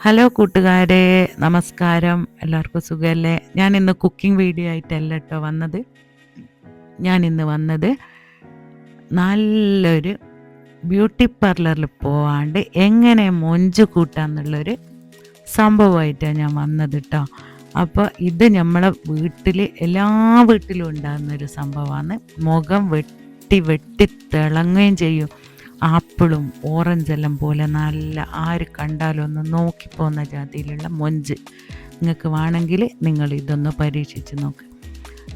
Hello കൂട്ടുകാരെ നമസ്കാരം. എല്ലാവർക്കും സുഖമല്ലേ ഞാൻ ഇന്ന് കുക്കിംഗ് വീഡിയോ ആയിട്ടല്ല കേട്ടോ വന്നത്. ഞാൻ ഇന്ന് വന്നത് നല്ലൊരു ബ്യൂട്ടി പാർലറിൽ പോവാണ്ട് എങ്ങനെ മൊഞ്ച് കൂട്ടാന്നുള്ളൊരു സംഭവമായിട്ടാണ് ഞാൻ വന്നത് കേട്ടോ അപ്പോൾ ഇത് നമ്മളെ വീട്ടിൽ എല്ലാ വീട്ടിലും ഉണ്ടാകുന്നൊരു സംഭവമാണ് മുഖം വെട്ടി വെട്ടി തിളങ്ങുകയും ചെയ്യും. ആപ്പിളും ഓറഞ്ചെല്ലാം പോലെ നല്ല ആര് കണ്ടാലും ഒന്ന് നോക്കിപ്പോകുന്ന ജാതിയിലുള്ള മൊഞ്ച്. നിങ്ങൾക്ക് വേണമെങ്കിൽ നിങ്ങൾ ഇതൊന്ന് പരീക്ഷിച്ച് നോക്ക്.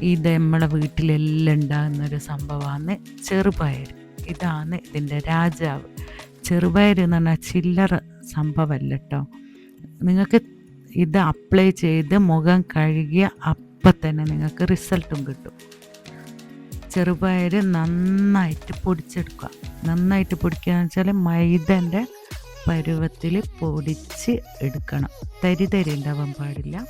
ഇത് നമ്മളെ വീട്ടിലെല്ലാം ഉണ്ടാകുന്നൊരു സംഭവമാണ് ചെറുപയർ. ഇതാണ് ഇതിന്റെ രാജാവ്. ചെറുപയർ എന്ന് പറഞ്ഞാൽ ചില്ലറ സംഭവമല്ല കേട്ടോ. നിങ്ങൾക്ക് ഇത് അപ്ലൈ ചെയ്ത് മുഖം കഴുകിയ അപ്പം തന്നെ നിങ്ങൾക്ക് റിസൾട്ടും കിട്ടും. ചെറുപയർ നന്നായിട്ട് പൊടിച്ചെടുക്കുക. നന്നായിട്ട് പൊടിക്കുക എന്ന് വെച്ചാൽ മൈദന്റെ പരുവത്തിൽ പൊടിച്ച് എടുക്കണം. തരി തരി ഉണ്ടാവാൻ പാടില്ല.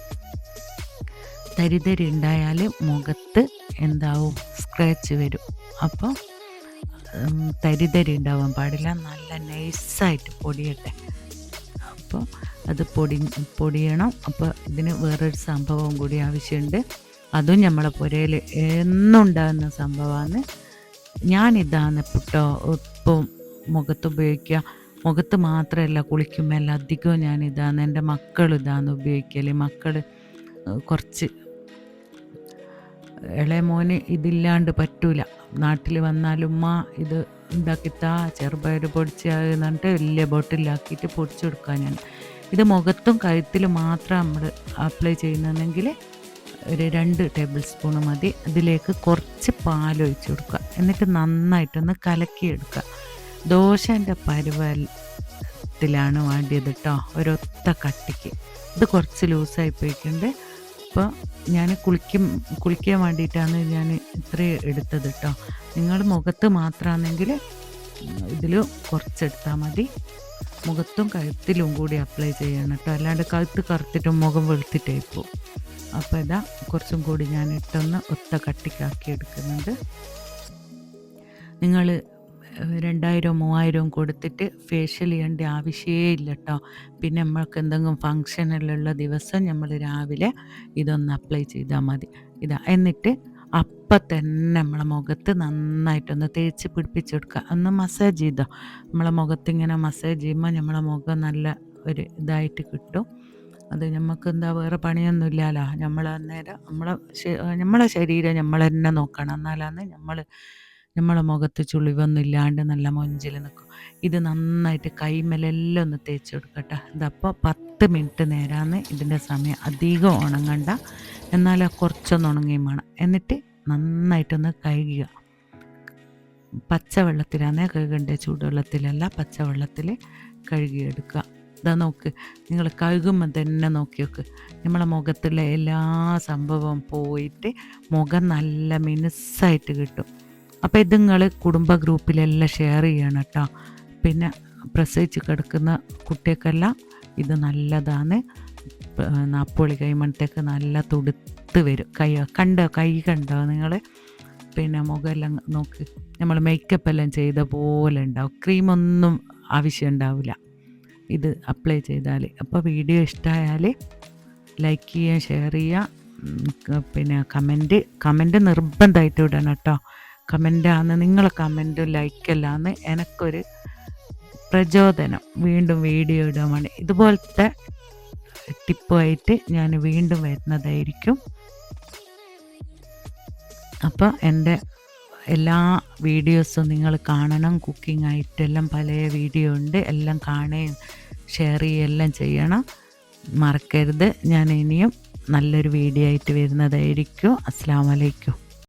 തരി തരി ഉണ്ടായാൽ മുഖത്ത് എന്താവും? സ്ക്രാച്ച് വരും. അപ്പോൾ തരി തരി ഉണ്ടാവാൻ പാടില്ല. നല്ല നൈസായിട്ട് പൊടിയട്ടെ. അപ്പോൾ അത് പൊടി പൊടിയണം. അപ്പോൾ ഇതിന് വേറൊരു സംഭവം കൂടി ആവശ്യമുണ്ട്. അതും നമ്മളെ പുരയിൽ എന്നുണ്ടാകുന്ന സംഭവമാണ് ഞാനിതാണ് പുട്ടോ ഉപ്പും മുഖത്ത് ഉപയോഗിക്കുക. മുഖത്ത് മാത്രമല്ല കുളിക്കുമ്പോൾ അധികവും ഞാനിതാണ്. എന്റെ മക്കൾ ഇതാണ് ഉപയോഗിക്കൽ മക്കൾ കുറച്ച് ഇളയ മോന് ഇതില്ലാണ്ട് പറ്റൂല. നാട്ടിൽ വന്നാലും ഉമ്മ ഇത് ഉണ്ടാക്കിത്താ ചെറുപയർ പൊടിച്ച് എന്നിട്ട് വലിയ ബോട്ടിലാക്കിയിട്ട് പൊടിച്ചു കൊടുക്കുക ഞാൻ ഇത് മുഖത്തും കഴുത്തിലും മാത്രം നമ്മൾ അപ്ലൈ ചെയ്യുന്നതെങ്കിൽ ഒരു രണ്ട് ടേബിൾ സ്പൂൺ മതി. അതിലേക്ക് കുറച്ച് പാൽ ഒഴിച്ച് കൊടുക്കുക. എന്നിട്ട് നന്നായിട്ടൊന്ന് കലക്കിയെടുക്കുക. ദോശന്റെ പരുവത്തിലാണ് വേണ്ടിയത് കേട്ടോ ഒരൊത്ത കട്ടിക്ക്. ഇത് കുറച്ച് ലൂസായി പോയിട്ടുണ്ട്. അപ്പോൾ ഞാൻ കുളിക്കും കുളിക്കാൻ വേണ്ടിയിട്ടാണ് ഞാൻ ഇത്രയും എടുത്തത് കേട്ടോ നിങ്ങൾ മുഖത്ത് മാത്രമാണെങ്കിൽ ഇതിൽ കുറച്ചെടുത്താൽ മതി. മുഖത്തും കഴുത്തിലും കൂടി അപ്ലൈ ചെയ്യണം കേട്ടോ അല്ലാണ്ട് കഴുത്ത് കറുത്തിട്ടും മുഖം വെളുത്തിട്ടായി പോകും അപ്പോൾ ഇതാ കുറച്ചും കൂടി ഞാൻ ഇട്ടൊന്ന് ഒത്ത കട്ടിക്കാക്കി എടുക്കുന്നുണ്ട്. നിങ്ങൾ രണ്ടായിരം മൂവായിരവും കൊടുത്തിട്ട് ഫേഷ്യൽ ചെയ്യേണ്ട ആവശ്യമേ ഇല്ല കേട്ടോ പിന്നെ നമ്മൾക്ക് എന്തെങ്കിലും ഫങ്ഷനിലുള്ള ദിവസം നമ്മൾ രാവിലെ ഇതൊന്ന് അപ്ലൈ ചെയ്താൽ മതി. ഇതാ എന്നിട്ട് അപ്പം തന്നെ നമ്മളെ മുഖത്ത് നന്നായിട്ടൊന്ന് തേച്ച് പിടിപ്പിച്ചെടുക്കുക ഒന്ന് മസാജ് ചെയ്തോ. നമ്മളെ മുഖത്ത് ഇങ്ങനെ മസാജ് ചെയ്യുമ്പോൾ നമ്മളെ മുഖം നല്ല ഒരു ഇതായിട്ട് കിട്ടും. അത് നമുക്ക് എന്താ വേറെ പണിയൊന്നും ഇല്ലല്ലോ നമ്മൾ അന്നേരം നമ്മളെ നമ്മളെ ശരീരം നമ്മൾ തന്നെ നോക്കണം. എന്നാലാന്ന് നമ്മൾ നമ്മളെ മുഖത്ത് ചുളിവൊന്നും ഇല്ലാണ്ട് നല്ല മൊഞ്ചിൽ നിൽക്കും ഇത് നന്നായിട്ട് കൈമലെല്ലാം ഒന്ന് തേച്ച് കൊടുക്കട്ടെ. ഇതപ്പോൾ പത്ത് മിനിറ്റ് നേരമാണ് ഇതിന്റെ സമയം അധികം ഉണങ്ങണ്ട. എന്നാൽ കുറച്ചൊന്ന് ഉണങ്ങുകയും വേണം. എന്നിട്ട് നന്നായിട്ടൊന്ന് കഴുകുക. പച്ചവെള്ളത്തിലാണ് കഴുകേണ്ടത് ചൂടുവെള്ളത്തിലല്ല പച്ചവെള്ളത്തിൽ കഴുകിയെടുക്കുക. ഇതാ നോക്ക്. നിങ്ങൾ കഴുകുമ്പോൾ തന്നെ നോക്കി നോക്ക് നമ്മളെ മുഖത്തുള്ള എല്ലാ സംഭവവും പോയിട്ട് മുഖം നല്ല മിനുസായിട്ട് കിട്ടും. അപ്പോൾ ഇത് നിങ്ങൾ കുടുംബ ഗ്രൂപ്പിലെല്ലാം ഷെയർ ചെയ്യണം കേട്ടോ. പിന്നെ പ്രസവിച്ച് കിടക്കുന്ന കുട്ടികൾക്കെല്ലാം ഇത് നല്ലതാണ്. നാപ്പോളി കൈമണത്തേക്ക് നല്ല തുടുത്ത് വരും. കൈ കണ്ടോ? കൈ കണ്ടോ നിങ്ങൾ പിന്നെ മുഖമെല്ലാം നോക്ക്. നമ്മൾ മേക്കപ്പ് എല്ലാം ചെയ്ത പോലെ ഉണ്ടാവും. ക്രീമൊന്നും ആവശ്യം ഉണ്ടാവില്ല. ഇത് അപ്ലൈ ചെയ്താൽ അപ്പോൾ വീഡിയോ ഇഷ്ടമായാൽ ലൈക്ക് ചെയ്യുക ഷെയർ ചെയ്യുക. പിന്നെ കമന്റ് കമന്റ് നിർബന്ധമായിട്ട് വിടണം കേട്ടോ. കമന്റാണ് നിങ്ങളെ കമന്റും ലൈക്കല്ലാന്ന് എനിക്കൊരു പ്രചോദനം. വീണ്ടും വീഡിയോ ഇടാൻ വേണ്ടി. ഇതുപോലത്തെ ടിപ്പുമായിട്ട് ഞാൻ വീണ്ടും വരുന്നതായിരിക്കും. അപ്പോൾ എന്റെ എല്ലാ വീഡിയോസും നിങ്ങൾ കാണണം കുക്കിംഗ് ആയിട്ടെല്ലാം പല വീഡിയോ ഉണ്ട്. എല്ലാം കാണുകയും ഷെയർ ചെയ്യുകയും എല്ലാം ചെയ്യണം. മറക്കരുത്. ഞാൻ ഇനിയും നല്ലൊരു വീഡിയോ ആയിട്ട് വരുന്നതായിരിക്കും. അസ്സാം വലൈക്കും